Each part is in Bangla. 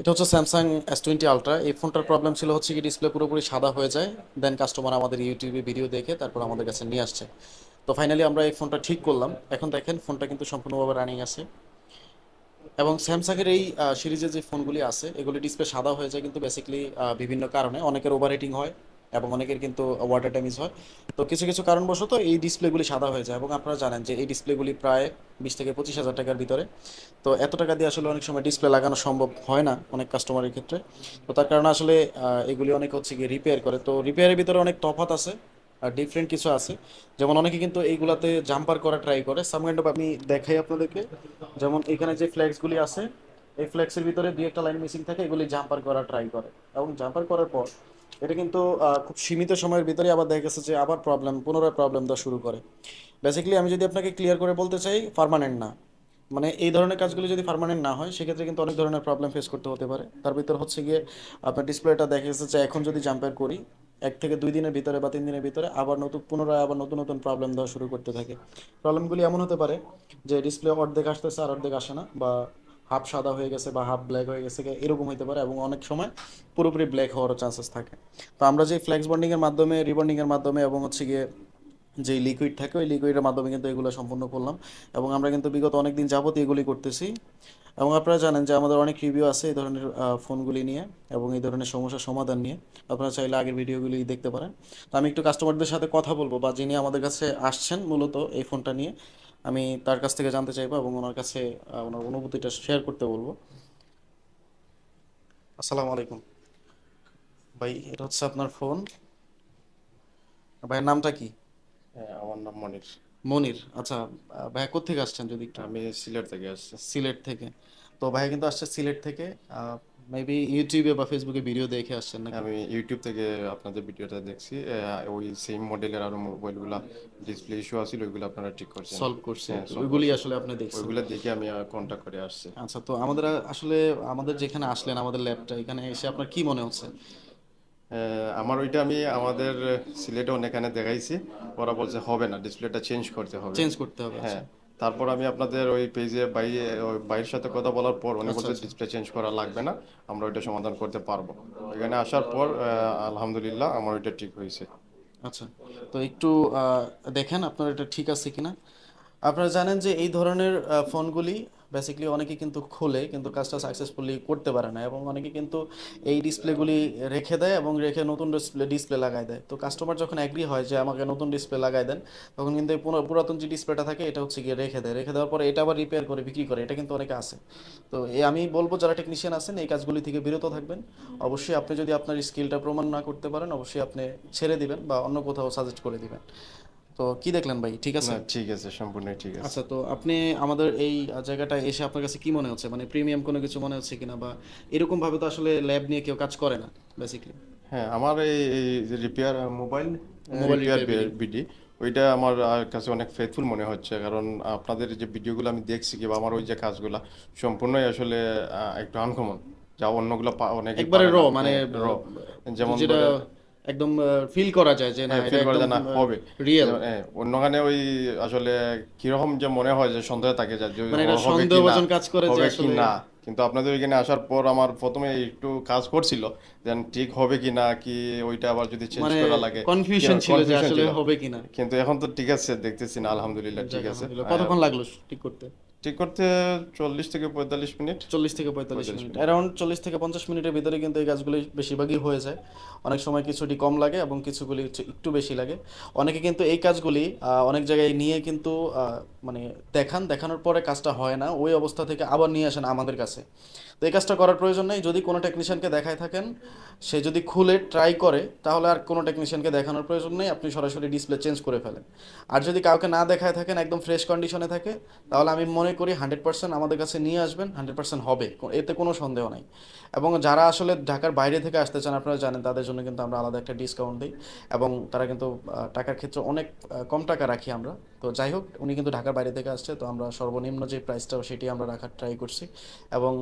এটা হচ্ছে স্যামসাং এস টোয়েন্টি আলট্রা এই ফোনটার প্রবলেম ছিল হচ্ছে কি ডিসপ্লে পুরোপুরি সাদা হয়ে যায়। দেন কাস্টমার আমাদের ইউটিউবে ভিডিও দেখে তারপর আমাদের কাছে নিয়ে আসছে। তো ফাইনালি আমরা এই ফোনটা ঠিক করলাম। এখন দেখেন ফোনটা কিন্তু সম্পূর্ণভাবে রানিং আছে। এবং স্যামসাংয়ের এই সিরিজে যে ফোনগুলি আছে, এগুলি ডিসপ্লে সাদা হয়ে যায় কিন্তু বেসিক্যালি বিভিন্ন কারণে। অনেকের ওভার রেটিং হয়। এবং অনেকের কিন্তু ওয়াটার ড্যামেজ হয়। তো কিছু কিছু কারণবশত এই ডিসপ্লেগুলি সাদা হয়ে যায় এবং আপনারা জানেন যে এই ডিসপ্লেগুলি প্রায় বিশ থেকে পঁচিশ হাজার টাকার ভিতরে। তো এত টাকা দিয়ে আসলে অনেক সময় ডিসপ্লে লাগানো সম্ভব হয় না অনেক কাস্টমারের ক্ষেত্রে। তো তার কারণে আসলে এগুলি অনেক হচ্ছে গিয়ে রিপেয়ার করে। তো রিপেয়ারের ভিতরে অনেক তফাৎ আছে, আর ডিফারেন্ট কিছু আছে। যেমন অনেকে কিন্তু এইগুলাতে জাম্পার করা ট্রাই করে। সাম কাইন্ড অফ আমি দেখাই আপনাদেরকে। যেমন এখানে যে ফ্ল্যাক্সগুলি আছে, এই ফ্ল্যাক্সের ভিতরে দুই একটা লাইন মিসিং থাকে, এগুলি জাম্পার করা ট্রাই করে। এবং জাম্পার করার পর এটা কিন্তু খুব সীমিত সময়ের ভিতরে আবার দেখা গেছে যে আবার প্রবলেম পুনরায় প্রবলেম দেওয়া শুরু করে। বেসিক্যালি আমি যদি আপনাকে ক্লিয়ার করে বলতে চাই পার্মানেন্ট না। মানে এই ধরনের কাজগুলি যদি পারমানেন্ট না হয়, সেক্ষেত্রে কিন্তু অনেক ধরনের প্রবলেম ফেস করতে হতে পারে। তার ভিতর হচ্ছে গিয়ে, আপনার ডিসপ্লেটা দেখা গেছে যে এখন যদি জাম্পার করি, এক থেকে দুই দিনের ভিতরে বা তিন দিনের ভিতরে আবার নতুন, পুনরায় আবার নতুন নতুন প্রবলেম দেওয়া শুরু করতে থাকে। প্রবলেমগুলি এমন হতে পারে যে ডিসপ্লে অর্ধেক আসতেছে আর অর্ধেক আসে না, বা হাফ সাদা হয়ে গেছে বা হাফ ব্ল্যাক হয়ে গেছে, এরকম হতে পারে এবং অনেক সময় পুরোপুরি ব্ল্যাক হওয়ারও চান্সেস থাকে। তো আমরা যে ফ্ল্যাক্স বন্ডিংয়ের মাধ্যমে রিবন্ডিংয়ের মাধ্যমে এবং হচ্ছে গিয়ে যে লিকুইড থাকে, ওই লিকুইডের মাধ্যমে কিন্তু এগুলো সম্পূর্ণ করলাম। এবং আমরা কিন্তু বিগত অনেক দিন যাবত এগুলি করতেছি। এবং আপনারা জানেন যে আমাদের অনেক রিভিউ আছে এই ধরনের ফোনগুলি নিয়ে এবং এই ধরনের সমস্যার সমাধান নিয়ে। আপনারা চাইলে আগের ভিডিওগুলি দেখতে পারেন। তো আমি একটু কাস্টমারদের সাথে কথা বলব বা যিনি আমাদের কাছে আসছেন মূলত এই ফোনটা নিয়ে, আমি তার কাছ থেকে জানতে চাইব এবং ওনার কাছে ওনার অনুভূতিটা শেয়ার করতে বলব। আসসালামু আলাইকুম। ভাই, এটা হচ্ছে আপনার ফোন ভাইয়ের নামটা কি? আমার নাম মনির। মনির? আচ্ছা ভাইয়া কোত্থেকে আসছেন যদি একটু? আমি সিলেট থেকে আসছি। সিলেট থেকে। তো ভাইয়া কিন্তু আসছে সিলেট থেকে মেবি ইউটিউবে বা ফেসবুকে ভিডিও দেখে আসছেন নাকি? আমি ইউটিউব থেকে আপনাদের ভিডিওটা দেখছি আহ, ওই সেম মডেলের আরও মোবাইলগুলো ডিসপ্লে ইস্যু আছিল ওইগুলো আপনারা ঠিক করছেন। সলভ করছেন। হ্যাঁ, solve ওইগুলি আসলে আপনি দেখছেন। ওইগুলো দেখে আমি কন্ট্যাক্ট করে আসছি। আচ্ছা তো আমাদের আসলে আমাদের যেখানে আসলেন আমাদের ল্যাবটা এখানে এসে আপনার কি মনে হচ্ছে? আমার ওইটা আমি আমাদের সিলেটে অনেকখানে দেখাইছি। ওরা বলছে হবে না ডিসপ্লেটা চেঞ্জ করতে হবে। চেঞ্জ করতে হবে আচ্ছা। হ্যাঁ তারপর আমি আপনাদের ওই পেজে বাইরের সাথে কথা বলার পর অনেক আচ্ছা, বলছে ডিসপ্লে চেঞ্জ করা লাগবে না আমরা ওইটা সমাধান করতে পারব। এখানে আসার পর আলহামদুলিল্লাহ আমার ওইটা ঠিক হয়েছে। আচ্ছা তো একটু দেখেন আপনার এটা ঠিক আছে কিনা। আপনারা জানেন যে এই ধরনের ফোনগুলি বেসিক্যালি অনেকে কিন্তু খোলে, কিন্তু কাজটা সাকসেসফুলি করতে পারে না এবং অনেকে কিন্তু এই ডিসপ্লেগুলি রেখে দেয় এবং রেখে নতুন ডিসপ্লে ডিসপ্লে লাগাই দেয়। তো কাস্টমার যখন অ্যাগ্রি হয় যে আমাকে নতুন ডিসপ্লে লাগাই দেন, তখন কিন্তু এই পুরাতন যে ডিসপ্লেটা থাকে, এটা হচ্ছে গিয়ে রেখে দেয়। রেখে দেওয়ার পরে এটা আবার রিপেয়ার করে, বিক্রি করে, এটা কিন্তু অনেকে আছে। তো এই আমি বলব, যারা টেকনিশিয়ান আছেন, এই কাজগুলি থেকে বিরত থাকবেন। অবশ্যই আপনি যদি আপনার স্কিলটা প্রমাণ না করতে পারেন, অবশ্যই আপনি ছেড়ে দিবেন বা অন্য কোথাও সাজেস্ট করে দিবেন। তো কি দেখলেন ভাই? ঠিক আছে? ঠিক আছে সম্পূর্ণ ঠিক আছে। আচ্ছা তো আপনি আমাদের এই জায়গাটায় এসে আপনার কাছে কি মনে হচ্ছে? মানে প্রিমিয়াম কোনো কিছু মনে হচ্ছে কিনা? বা এরকম ভাবে তো আসলে ল্যাব নিয়ে কেউ কাজ করে না বেসিক্যালি হ্যাঁ আমার এই repair mobile Mobile repair BD ওইটা আমার কাছে অনেক ফেথফুল মনে হচ্ছে। কারণ আপনাদের যে ভিডিওগুলো আমি দেখছি কিংবা আমার ওই যে কাজগুলো সম্পূর্ণই আসলে একটু আনকমন যা অন্যগুলো অনেকে একবারে র মানে হ্যাঁ, raw। যেমন একদম ফিল করা যায় যে না হ্যাঁ, এটা করা যায় একদম না, হবে। রিয়েল হ্যাঁ, অন্যখানে ওই আসলে কীরকম যে মনে হয় যে সন্দেহ থাকে যে মানে এটা কি সন্দেহভাজন কাজ করে যে আসলে- না কিন্তু আপনাদের ওইখানে আসার পর আমার প্রথমে একটু কাজ করছিল দেন ঠিক হবে কি না কি ওইটা আবার যদি চেঞ্জ মানে করা লাগে। কনফিউশন ছিল যে আসলে। হবে কিনা। কিন্তু এখন তো ঠিক আছে দেখতেছি না আলহামদুলিল্লাহ ঠিক আছে। কতক্ষণ লাগল ঠিক করতে? ঠিক করতে চল্লিশ থেকে পঁয়তাল্লিশ মিনিট। চল্লিশ থেকে পঁয়তাল্লিশ মিনিট। অ্যারাউন্ড চল্লিশ থেকে পঞ্চাশ মিনিটের ভিতরে কিন্তু এই কাজগুলি বেশিরভাগই হয়ে যায়। অনেক সময় কিছুটি কম লাগে এবং কিছুগুলি একটু বেশি লাগে। অনেকে কিন্তু এই কাজগুলি অনেক জায়গায় নিয়ে কিন্তু মানে দেখান দেখানোর পরে কাজটা হয় না। ওই অবস্থা থেকে আবার নিয়ে আসেন আমাদের কাছে। তো এই কাজটা করার প্রয়োজন নেই। যদি কোনো টেকনিশিয়ানকে দেখায় থাকেন, সে যদি খুলে ট্রাই করে, তাহলে আর কোনো টেকনিশিয়ানকে দেখানোর প্রয়োজন নেই। আপনি সরাসরি ডিসপ্লে চেঞ্জ করে ফেলেন। আর যদি কাউকে না দেখায় থাকেন, একদম ফ্রেশ কন্ডিশনে থাকে, তাহলে আমি মনে করি হান্ড্রেড পার্সেন্ট আমাদের কাছে নিয়ে আসবেন হান্ড্রেড পার্সেন্ট হবে। এতে কোনো সন্দেহ নাই। এবং যারা আসলে ঢাকার বাইরে থেকে আসতে চান, আপনারা জানেন তাদের জন্য কিন্তু আমরা আলাদা একটা ডিসকাউন্ট দিই। এবং তারা কিন্তু টাকার ক্ষেত্রে অনেক কম টাকা রাখি আমরা। তো যাই হোক, উনি কিন্তু ঢাকার বাইরে থেকে আসছে, তো আমরা সর্বনিম্ন যে প্রাইসটা সেটি আমরা রাখার ট্রাই করছি। এবং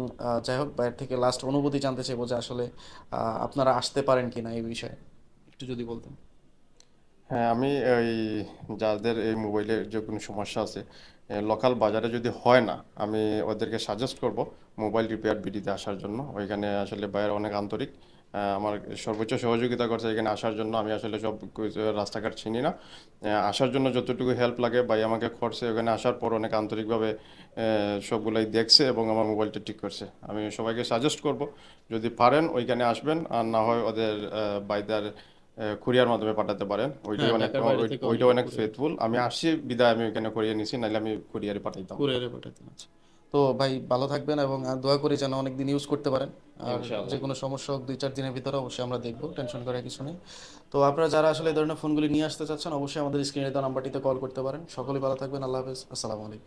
যাই হোক, বাইরে থেকে লাস্ট অনুভূতি জানতে চাইব যে আসলে আপনারা আসতে পারেন কিনা এই বিষয়ে। একটু যদি বলতেন। হ্যাঁ আমি ওই যাদের এই মোবাইলের যে কোনো সমস্যা আছে লোকাল বাজারে যদি হয় না, আমি ওদেরকে সাজেস্ট করব মোবাইল রিপেয়ার বিডিতে আসার জন্য। ওইখানে আসলে বাইরে অনেক আন্তরিক। আমার সর্বোচ্চ সহযোগিতা করছে এখানে আসার জন্য। আমি আসলে সব রাস্তাঘাট চিনি না। আসার জন্য যতটুকু হেল্প লাগে ভাই আমাকে করছে ওখানে আসার পর অনেক আন্তরিকভাবে সবগুলাই দেখছে এবং আমার মোবাইলটা ঠিক করছে। আমি সবাইকে সাজেস্ট করব যদি পারেন ওইখানে আসবেন আর না হয় ওদের বাইদার কুরিয়ার মাধ্যমে পাঠাতে পারেন। ওইটাই হ্যাঁ, অনেক ঢাকার বাইরে ওই- থেকে ওইটা অনেক ফেথফুল আমি আসছি বিদায় আমি ওইখানে করিয়ে নিছি নাহলে আমি কুরিয়ারে পাঠাইতাম। কুরিয়ারে পাঠাতে আচ্ছা। তো ভাই ভালো থাকবেন এবং দোয়া করি যেন অনেকদিন ইউজ করতে পারেন। আর যে কোনো সমস্যা হোক দুই চার দিনের ভিতরে অবশ্যই আমরা দেখব টেনশন করার কিছু নেই। তো আপনারা যারা আসলে এই ধরনের ফোনগুলি নিয়ে আসতে চাচ্ছেন অবশ্যই আমাদের স্ক্রিনে দেওয়া নাম্বারটিতে কল করতে পারেন। সকলেই ভালো থাকবেন আল্লাহ হাফেজ। আসসালামু আলাইকুম।